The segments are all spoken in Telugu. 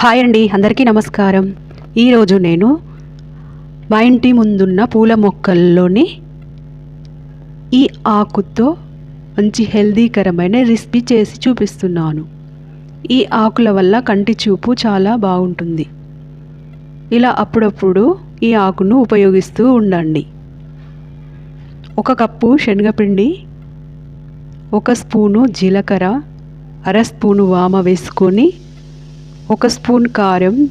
హాయ్ అండి అందరికీ నమస్కారం. ఈరోజు నేను మా ఇంటి ముందున్న పూల మొక్కల్లోని ఈ ఆకుతో మంచి హెల్దీకరమైన రెసిపీ చేసి చూపిస్తున్నాను. ఈ ఆకుల వల్ల కంటి చూపు చాలా బాగుంటుంది. ఇలా అప్పుడప్పుడు ఈ ఆకును ఉపయోగిస్తూ ఉండండి. ఒక కప్పు శనగపిండి ఒక స్పూను జీలకర్ర అర స్పూను వామ వేసుకొని ఒక స్పూన్ కారం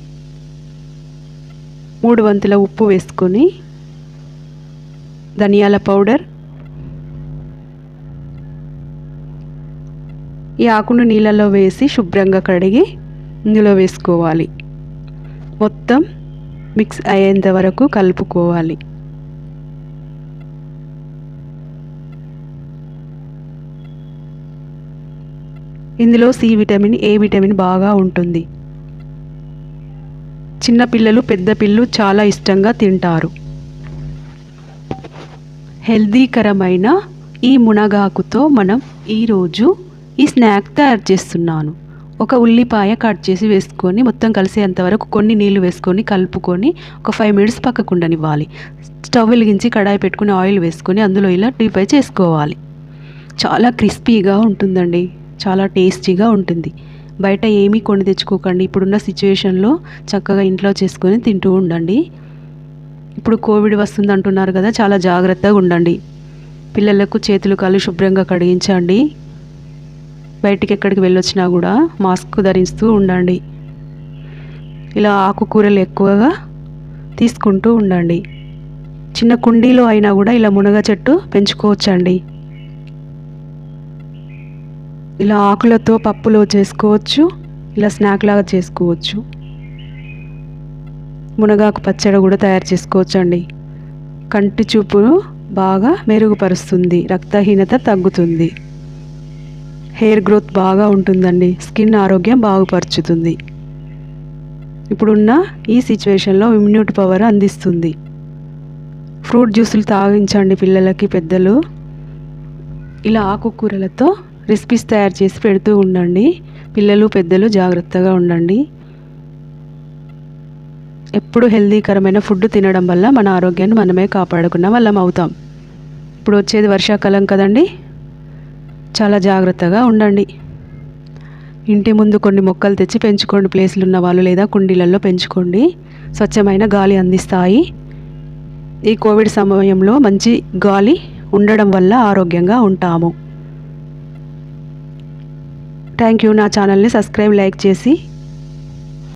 మూడు వంతుల ఉప్పు వేసుకొని ధనియాల పౌడర్ ఈ ఆకును నీళ్ళలో వేసి శుభ్రంగా కడిగి ఇందులో వేసుకోవాలి. మొత్తం మిక్స్ అయ్యేంత వరకు కలుపుకోవాలి. ఇందులో సి విటమిన్ ఏ విటమిన్ బాగా ఉంటుంది. చిన్నపిల్లలు పెద్దపిల్లు పెద్ద పిల్లలు చాలా ఇష్టంగా తింటారు. హెల్దీకరమైన ఈ మునగాకుతో మనం ఈరోజు ఈ స్నాక్ తయారు చేస్తున్నాను. ఒక ఉల్లిపాయ కట్ చేసి వేసుకొని మొత్తం కలిసేంత వరకు కొన్ని నీళ్ళు వేసుకొని కలుపుకొని ఒక ఫైవ్ మినిట్స్ పక్కకు ఉండనివ్వాలి. స్టవ్ వెలిగించి కడాయి పెట్టుకుని ఆయిల్ వేసుకొని అందులో ఇలా డీప్ ఫ్రై చేసుకోవాలి. చాలా క్రిస్పీగా ఉంటుందండి. చాలా టేస్టీగా ఉంటుంది. బయట ఏమీ కొని తెచ్చుకోకండి. ఇప్పుడున్న సిచ్యువేషన్లో చక్కగా ఇంట్లో చేసుకొని తింటూ ఉండండి. ఇప్పుడు కోవిడ్ వస్తుంది అంటున్నారు కదా చాలా జాగ్రత్తగా ఉండండి. పిల్లలకు చేతులు కాళ్ళు శుభ్రంగా కడిగించండి. బయటికి ఎక్కడికి వెళ్ళొచ్చినా కూడా మాస్క్ ధరిస్తూ ఉండండి. ఇలా ఆకుకూరలు ఎక్కువగా తీసుకుంటూ ఉండండి. చిన్న కుండీలో అయినా కూడా ఇలా మునగ చెట్టు పెంచుకోవచ్చండి. ఇలా ఆకులతో పప్పులో చేసుకోవచ్చు ఇలా స్నాక్ లాగా చేసుకోవచ్చు. మునగాకు పచ్చడి కూడా తయారు చేసుకోవచ్చు అండి కంటి చూపును బాగా మెరుగుపరుస్తుంది రక్తహీనత తగ్గుతుంది. హెయిర్ గ్రోత్ బాగా ఉంటుందండి స్కిన్ ఆరోగ్యం బాగుపరుచుతుంది. ఇప్పుడున్న ఈ సిచ్యువేషన్లో ఇమ్యూనిటీ పవర్ అందిస్తుంది. ఫ్రూట్ జ్యూసులు తాగించండి పిల్లలకి పెద్దలు. ఇలా ఆకుకూరలతో రెసిపీస్ తయారు చేసి పెడుతూ ఉండండి. పిల్లలు పెద్దలు జాగ్రత్తగా ఉండండి. ఎప్పుడు హెల్దీకరమైన ఫుడ్ తినడం వల్ల మన ఆరోగ్యాన్ని మనమే కాపాడుకున్న వాళ్ళం అవుతాం. ఇప్పుడు వచ్చేది వర్షాకాలం కదండి. చాలా జాగ్రత్తగా ఉండండి. ఇంటి ముందు కొన్ని మొక్కలు తెచ్చి పెంచుకోండి. ప్లేస్లు ఉన్న వాళ్ళు లేదా కుండీలలో పెంచుకోండి. స్వచ్ఛమైన గాలి అందిస్తాయి. ఈ కోవిడ్ సమయంలో మంచి గాలి ఉండడం వల్ల ఆరోగ్యంగా ఉంటాము. థ్యాంక్ యూ నా ఛానల్ని సబ్స్క్రైబ్ లైక్ చేసి